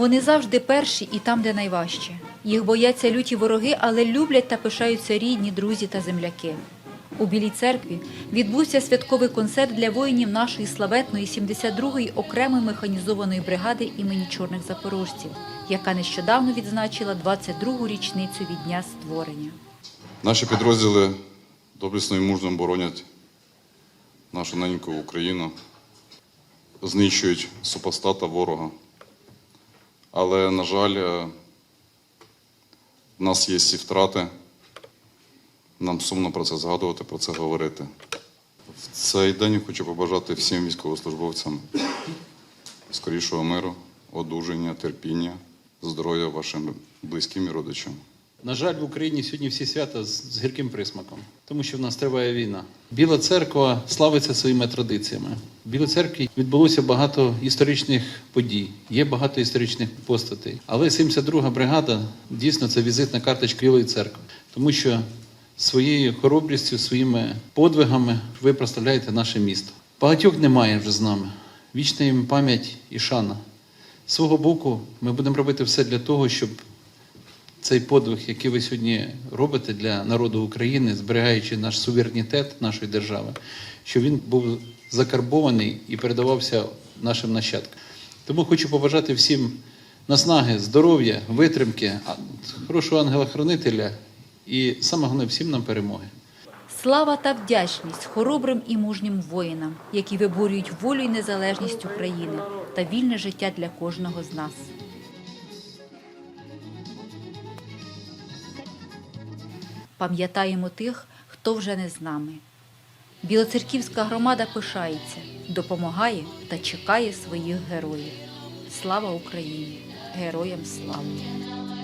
Вони завжди перші і там, де найважче. Їх бояться люті вороги, але люблять та пишаються рідні, друзі та земляки. У Білій церкві відбувся святковий концерт для воїнів нашої славетної 72-ї окремої механізованої бригади імені чорних запорожців, яка нещодавно відзначила 22-гу річницю від дня створення. Наші підрозділи доблесно і мужньо боронять нашу неньку Україну, знищують супостата ворога. Але, на жаль, е, в нас є всі втрати. Нам сумно про це згадувати, про це говорити. В цей день хочу побажати всім військовослужбовцям скорішого миру, одужання, терпіння, здоров'я вашим близьким і родичам. На жаль, в Україні сьогодні всі свята з гірким присмаком, тому що в нас триває війна. Біла церква славиться своїми традиціями. В Білій церкві відбулося багато історичних подій, є багато історичних постатей. Але 72-га бригада дійсно це візитна карточка Білої церкви, тому що своєю хоробрістю, своїми подвигами ви прославляєте наше місто. Багатьох немає вже з нами. Вічна їм пам'ять і шана. З свого боку, ми будемо робити все для того, щоб цей подвиг, який ви сьогодні робите для народу України, зберігаючи наш суверенітет нашої держави, щоб він був закарбований і передавався нашим нащадкам. Тому хочу побажати всім наснаги, здоров'я, витримки, хорошого ангела-хранителя і саме головне всім нам перемоги. Слава та вдячність хоробрим і мужнім воїнам, які виборюють волю і незалежність України та вільне життя для кожного з нас. Пам'ятаємо тих, хто вже не з нами. Білоцерківська громада пишається, допомагає та чекає своїх героїв. Слава Україні! Героям слава!